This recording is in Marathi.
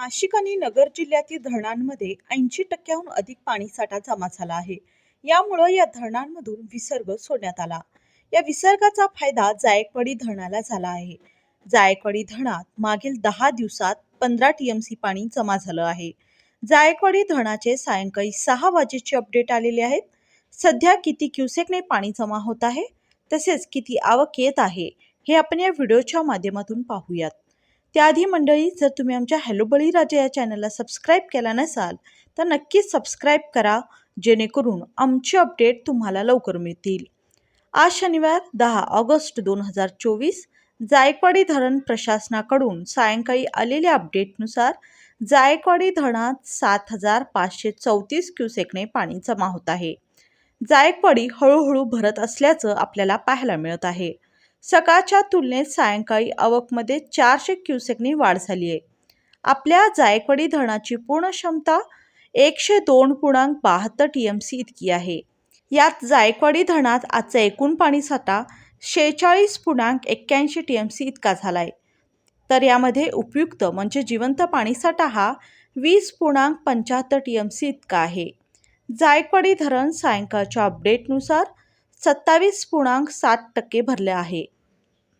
नाशिक आणि नगर जिल्ह्यातील धरणांमध्ये ऐंशी टक्क्याहून अधिक पाणीसाठा जमा झाला आहे. यामुळं या धरणांमधून विसर्ग सोडण्यात आला. या विसर्गाचा फायदा जायकवाडी धरणाला झाला आहे. जायकवाडी धरणात मागील दहा दिवसात पंधरा टीएमसी पाणी जमा झालं आहे. जायकवाडी धरणाचे सायंकाळी सहा वाजेचे अपडेट आलेले आहेत. सध्या किती क्युसेकने पाणी जमा होत आहे तसेच किती आवक येत आहे हे आपण या व्हिडिओच्या माध्यमातून पाहूयात. त्याआधी मंडळी जर तुम्ही आमच्या हॅलो बळीराजा या चॅनलला सबस्क्राईब केला नसाल तर नक्कीच सबस्क्राईब करा जेणेकरून आमचे अपडेट तुम्हाला लवकर मिळतील. आज शनिवार दहा ऑगस्ट दोन हजार चोवीस जायकवाडी धरण प्रशासनाकडून सायंकाळी आलेल्या अपडेटनुसार जायकवाडी धरणात सात हजार पाचशे चौतीस क्युसेकने पाणी जमा होत आहे. जायकवाडी हळूहळू भरत असल्याचं आपल्याला पाहायला मिळत आहे. सकाळच्या तुलनेत सायंकाळी आवकमध्ये चारशे क्युसेकनी वाढ झाली आहे. आपल्या जायकवाडी धरणाची पूर्ण क्षमता एकशे दोन पूर्णांक बहात्तर टी एम सी इतकी आहे. यात जायकवाडी धरणात आजचा एकूण पाणीसाठा शेहेचाळीस पूर्णांक एक्क्याऐंशी टी एम सी इतका झाला आहे तर यामध्ये उपयुक्त म्हणजे जिवंत पाणीसाठा हा वीस पूर्णांक पंच्याहत्तर टी एम सी इतका आहे. जायकवाडी धरण सायंकाळच्या अपडेटनुसार सत्तावीस पूर्णांक सात टक्के भरले आहे.